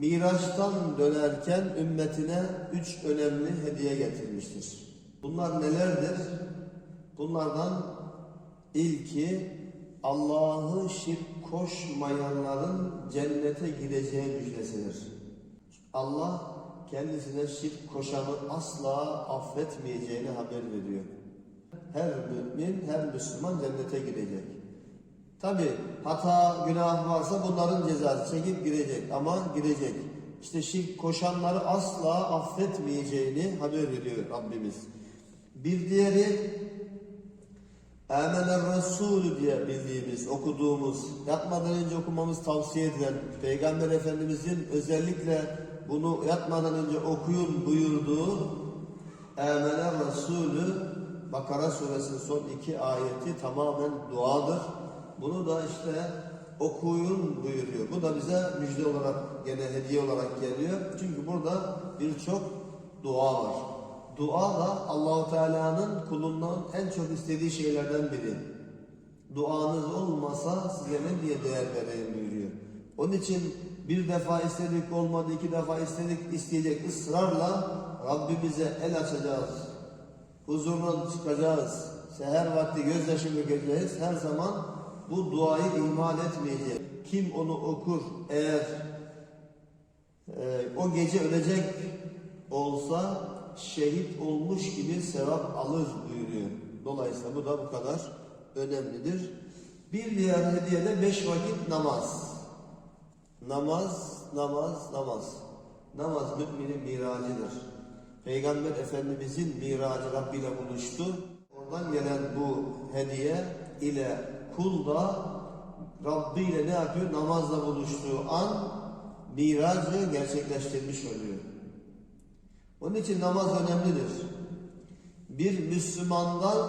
Miraç'tan dönerken ümmetine üç önemli hediye getirmiştir. Bunlar nelerdir? Bunlardan ilki Allah'ı şirk koşmayanların cennete gireceği müjdesidir. Allah kendisine şirk koşanı asla affetmeyeceğini haber veriyor. Her mümin, her Müslüman cennete girecek. Tabi hata, günah varsa bunların cezası çekip girecek ama girecek. İşte şirk koşanları asla affetmeyeceğini haber veriyor Rabbimiz. Bir diğeri Âmener Resulü diye bildiğimiz, okuduğumuz, yatmadan önce okumamız tavsiye edilen, Peygamber Efendimizin özellikle bunu yatmadan önce okuyun buyurduğu Âmener Resulü Bakara suresinin son iki ayeti tamamen duadır. Bunu da işte okuyun buyuruyor. Bu da bize müjde olarak gene hediye olarak geliyor. Çünkü burada birçok dua var. Dua da Allahu Teala'nın kulundan en çok istediği şeylerden biri. Duanız olmasa size ne diye değer vereyim buyuruyor. Onun için bir defa istedik olmadı, iki defa istedik isteyecek ısrarla Rabbimize el açacağız. Huzuruna çıkacağız. Seher vakti gözyaşı dökeceğiz. Her zaman bu duayı ihmal etmeyecek. Kim onu okur eğer e, o gece ölecek olsa şehit olmuş gibi sevap alır buyuruyor. Dolayısıyla bu da bu kadar önemlidir. Bir diğer hediye de beş vakit namaz. Namaz, namaz, namaz. Namaz müminin miracıdır. Peygamber Efendimizin miracı Rabbi ile buluştu. Oradan gelen bu hediye ile kul da Rabbi ile ne yapıyor? Namazla buluştuğu an miracı gerçekleştirmiş oluyor. Onun için namaz önemlidir. Bir Müslümandan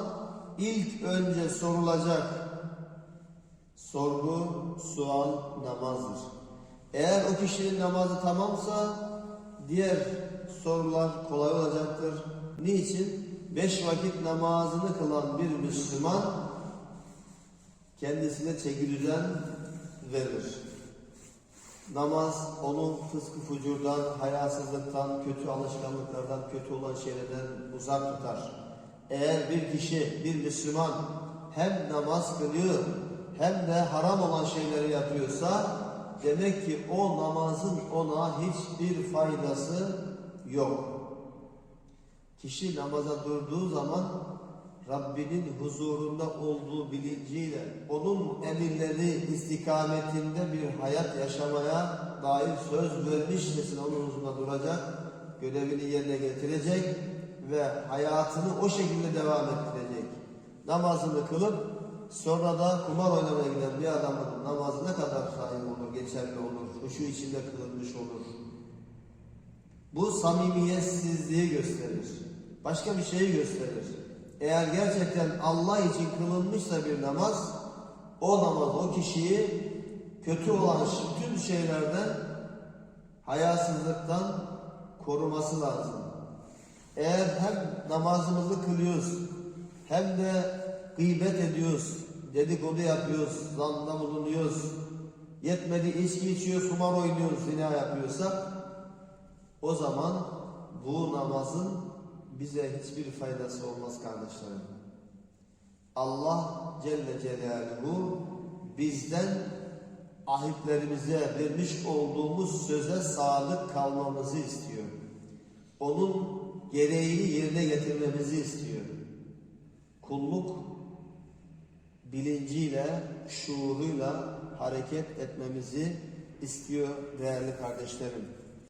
ilk önce sorulacak sorgu, sual, namazdır. Eğer o kişinin namazı tamamsa diğer sorular kolay olacaktır. Niçin? Beş vakit namazını kılan bir Müslüman kendisine çeki düzen verir. Namaz onu fıskı fucurdan, hayasızlıktan, kötü alışkanlıklardan, kötü olan şeylerden uzak tutar. Eğer bir kişi, bir Müslüman hem namaz kılıyor hem de haram olan şeyleri yapıyorsa demek ki o namazın ona hiçbir faydası yok. Kişi namaza durduğu zaman Rabbinin huzurunda olduğu bilinciyle onun emirleri istikametinde bir hayat yaşamaya dair söz vermişçesine onun huzurunda duracak, görevini yerine getirecek ve hayatını o şekilde devam ettirecek. Namazını kılıp sonra da kumar oynamaya giden bir adamın namazı ne kadar sahip olur, geçerli olur, huşu içinde kılınmış olur. Bu samimiyetsizliği gösterir. Başka bir şeyi gösterir. Eğer gerçekten Allah için kılınmışsa bir namaz, o namaz o kişiyi kötü olan bütün şeylerden, hayasızlıktan koruması lazım. Eğer hem namazımızı kılıyoruz, hem de gıybet ediyoruz, dedikodu yapıyoruz, zanda bulunuyoruz, yetmedi içki içiyoruz, kumar oynuyoruz, zina yapıyorsak, o zaman bu namazın bize hiçbir faydası olmaz kardeşlerim. Allah Celle Celaluhu bizden ahitlerimize vermiş olduğumuz söze sadık kalmamızı istiyor. Onun gereğini yerine getirmemizi istiyor. Kulluk bilinciyle, şuuruyla hareket etmemizi istiyor değerli kardeşlerim.